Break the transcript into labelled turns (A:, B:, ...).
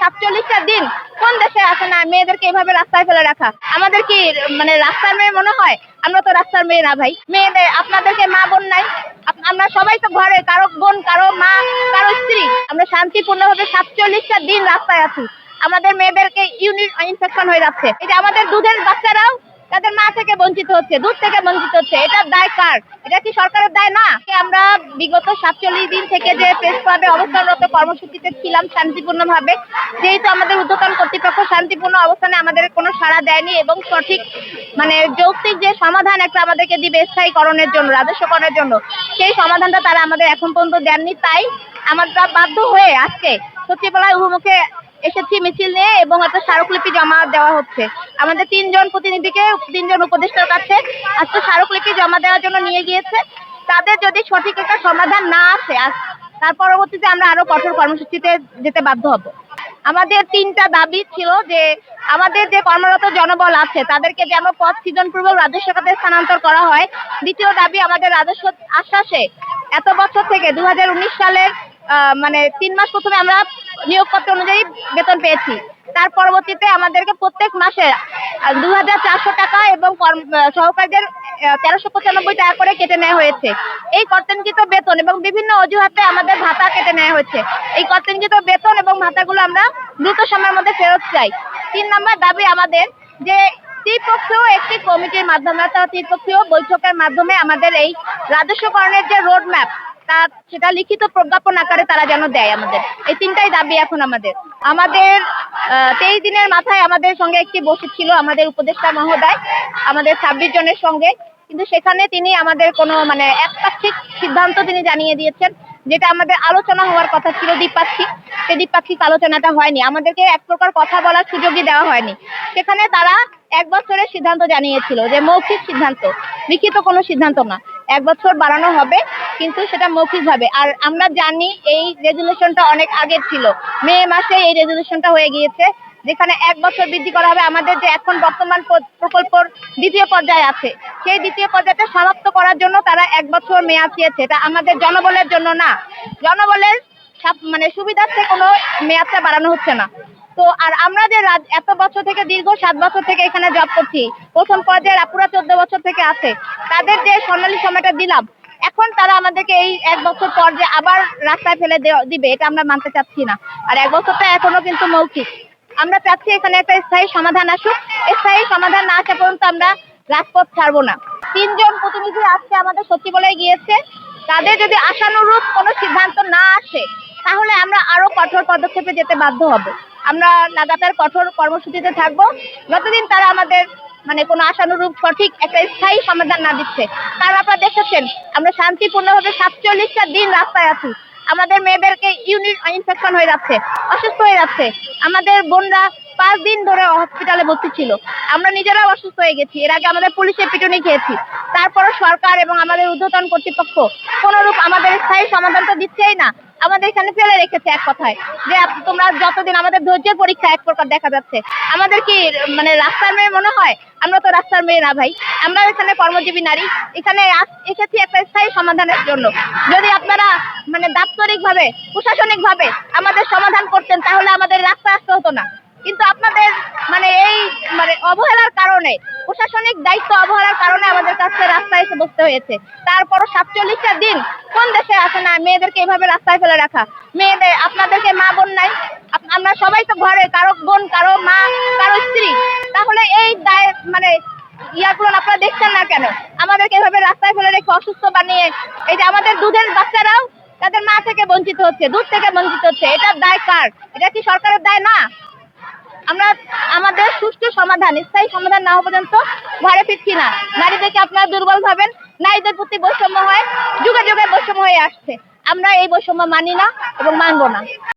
A: সাতচল্লিশটা দিন কোন দেশে আছে না? মেয়েদেরকে এইভাবে রাস্তায় ফেলে রাখা। আমাদের কি মানে রাস্তার মেয়ে মনে হয়? আমরা তো রাস্তার মেয়ে না ভাই। মেয়েদের, আপনাদেরকে মা বোন নাই? আমরা সবাই তো ঘরে, কারও বোন, কারও মা, কারও স্ত্রী। আমরা শান্তিপূর্ণ ভাবে সাতচল্লিশটা দিন রাস্তায় আছি। আমাদের মেয়েদেরকে ইউনিট ইনফেকশন হয়ে যাচ্ছে। যে আমাদের দুধের বাচ্চারাও তাদের মা থেকে বঞ্চিত হচ্ছে দুধ থেকে বঞ্চিত হচ্ছে। এটার দায় কার? এটা কি সরকারের দায় না? আমরা বিগত সাতচল্লিশ দিন থেকে যে প্রেস ক্লাবে অবস্থানরত কর্মসূচিতে ছিলাম শান্তিপূর্ণভাবে, যেহেতু আমাদের উদ্যোতন কর্তৃপক্ষ শান্তিপূর্ণ অবস্থানে আমাদের কোনো সাড়া দেয়নি এবং সঠিক মানে যৌক্তিক যে সমাধান একটা আমাদেরকে দিবে স্থায়ীকরণের জন্য, রাজস্বকরণের জন্য, সেই সমাধানটা তারা আমাদের এখন পর্যন্ত দেননি। তাই আমরা বাধ্য হয়ে আজকে সচিবালয় অভিমুখে এসেছি মিছিল নিয়ে এবং একটা স্মারকলিপি জমা দেওয়া হচ্ছে। আমাদের তিনজন প্রতিনিধিকে, তিনজন উপদেষ্টার কাছে আজকে স্মারকলিপি জমা দেওয়ার জন্য নিয়ে গিয়েছে। তাদের যদি সঠিক একটা সমাধান না আসে তার পরবর্তীতে আমরা আরও কঠোর কর্মসূচিতে যেতে বাধ্য হব। আমাদের তিনটা দাবি ছিল যে, আমাদের যে কর্মরত জনবল আছে, তাদেরকে যেন পদ সৃজনপূর্বক রাজস্ব খাতে স্থানান্তর করা হয়। দ্বিতীয় দাবি, আমাদের রাজস্ব আশ্বাসে এত বছর থেকে দু হাজার উনিশ সালের মানে তিন মাস প্রথমে আমরা নিয়োগপত্র অনুযায়ী বেতন পেয়েছি। তার পরবর্তীতে আমাদেরকে প্রত্যেক মাসে দু হাজার চারশো টাকা এবং সহকারীদের তেরোশো পঁচানব্বই টাকা করে কেটে নেওয়া হয়েছে। এই কর্তনকৃত বেতন এবং বিভিন্ন অজুহাতে আমাদের ভাতা কেটে নেওয়া হয়েছে। এই কর্তনকৃত বেতন এবং ভাতাগুলো আমরা দ্রুত সময়ের মধ্যে ফেরত চাই। তিন নম্বর দাবি আমাদের যে ত্রিপক্ষীয় একটি কমিটির মাধ্যমে অর্থাৎ ত্রিপক্ষীয় বৈঠকের মাধ্যমে আমাদের এই রাজস্বকরণের যে রোড ম্যাপ তা সেটা লিখিত প্রজ্ঞাপন আকারে তারা যেন দেয় আমাদের। এই তিনটাই দাবি এখন আমাদের। আমাদের তেইশ দিনের মাথায় আমাদের সঙ্গে একটি বসেছিল আমাদের উপদেষ্টা মহোদয়, আমাদের ছাব্বিশ জনের সঙ্গে। কিন্তু সেখানে তিনি আমাদের কোনো মানে একপাক্ষিক সিদ্ধান্ত তিনি জানিয়ে দিয়েছেন, যেটা আমাদের আলোচনা হওয়ার কথা ছিল দ্বিপাক্ষিক। সেই দ্বিপাক্ষিক আলোচনাটা হয়নি। আমাদেরকে এক প্রকার কথা বলার সুযোগই দেওয়া হয়নি। সেখানে তারা এক বছরের সিদ্ধান্ত জানিয়েছিল যে মৌখিক সিদ্ধান্ত, লিখিত কোনো সিদ্ধান্ত না। এক বছর বাড়ানো হবে। কিন্তু সেটা মৌখিকভাবে আর আমরা জানি এই রেজুলেশনটা অনেক আগের ছিল। মে মাসে এই রেজুলেশনটা হয়ে গিয়েছে, যেখানে এক বছর বৃদ্ধি করা হবে আমাদের যে এখন বর্তমান প্র- প্রকল্পর দ্বিতীয় পর্যায়ে আছে। সেই দ্বিতীয় পর্যায়টা সমাপ্ত করার জন্য তারা এক বছর মেয়াদ চেয়েছে এটা আমাদের জনবলের জন্য না। জনবলের মানে সুবিধার্থে কোনো মেয়াদটা বাড়ানো হচ্ছে না। তো আর আমরা যে এত বছর থেকে, দীর্ঘ সাত বছর থেকে এখানে জব করছি, প্রথম পর্যায়ের আপুরা চোদ্দ বছর থেকে আছে, তাদের যে স্বর্ণালী সময়টা দিলাম এখন তারা আমাদেরকে এই এক বছর পর যে আবার রাস্তায় ফেলে দিবে, এটা আমরা মানতে চাচ্ছি না। আর এক বছরটা এখনও কিন্তু মৌখিক। আমরা চাচ্ছি এখানে একটা স্থায়ী সমাধান আসুক। স্থায়ী সমাধান না আসা পর্যন্ত আমরা রাজপথ ছাড়বো না। তিনজন প্রতিনিধি আজকে আমাদের সচিবালয়ে গিয়েছে। তাদের যদি আশানুরূপ কোনো সিদ্ধান্ত না আসে, তাহলে আমরা আরও কঠোর পদক্ষেপে যেতে বাধ্য হব। আমরা লাগাতার কঠোর কর্মসূচিতে থাকব। যতদিন তারা আমাদের মানে কোনো আশানুরূপ সঠিক একটা স্থায়ী সমাধান না দিচ্ছে। কারণ আপনারা দেখেছেন, আমরা শান্তিপূর্ণভাবে সাতচল্লিশটা দিন রাস্তায় আছি। আমাদের মেয়েদেরকে ইউনিট ইনফেকশন হয়ে যাচ্ছে, অসুস্থ হয়ে যাচ্ছে। আমাদের বোনরা পাঁচ দিন ধরে হসপিটালে ভর্তি ছিল। আমরা নিজেরাও অসুস্থ হয়ে গেছি। এর আগে আমাদের পুলিশের পিটুনি খেয়েছি। তারপরও সরকার এবং আমাদের ঊর্ধ্বতন কর্তৃপক্ষ কোনোরূপ আমাদের স্থায়ী সমাধান তো দিচ্ছেই না। আমাদের এখানে ফেলে রেখেছে এক কথায়, যে তোমরা যতদিন আমাদের ধৈর্যের পরীক্ষা এক প্রকার দেখা যাচ্ছে, আমাদের কি মানে রাস্তার মেয়ে মনে হয়? আমরা তো রাস্তার মেয়ে না ভাই, আমরা এখানে কর্মজীবী নারী, এখানে এসেছি একটা স্থায়ী সমাধানের জন্য। যদি আপনারা মানে দাপ্তরিক ভাবে প্রশাসনিক ভাবে আমাদের সমাধান করতেন, তাহলে আমাদের রাস্তা আসতে হতো না। কিন্তু আপনাদের মানে এই মানে অবহেলার কারণে, প্রশাসনিক দায়িত্ব অবহেলার কারণে আমাদের কাছে রাস্তায় এসে বসতে হয়েছে। তারপরও সাতচল্লিশটা দিন কোন দেশে আছে না, মেয়েদেরকে এইভাবে রাস্তায় ফেলে রাখা। মেয়েদের, আপনাদেরকে মা বোন নাই। আমরা সবাই তো ঘরে, কারও বোন, কারও মা, কারও স্ত্রী। তাহলে এই দায় মানে ইয়াগুলো আপনারা দেখছেন না কেন? আমাদেরকে এভাবে রাস্তায় ফেলে রেখে অসুস্থ বানিয়ে, এই যে আমাদের দুধের বাচ্চারাও তাদের মা থেকে বঞ্চিত হচ্ছে, দুধ থেকে বঞ্চিত হচ্ছে। এটার দায় কার? এটা কি সরকারের দায় না? আমরা, আমাদের সুষ্ঠু সমাধান, স্থায়ী সমাধান না হওয়া পর্যন্ত ঘরে ফিরছি না। নারীদেরকে আপনারা দুর্বল ভাবেন। নারীদের প্রতি বৈষম্য হয়, যুগে যুগে বৈষম্য হয়ে আসছে। আমরা এই বৈষম্য মানি না এবং মানব না।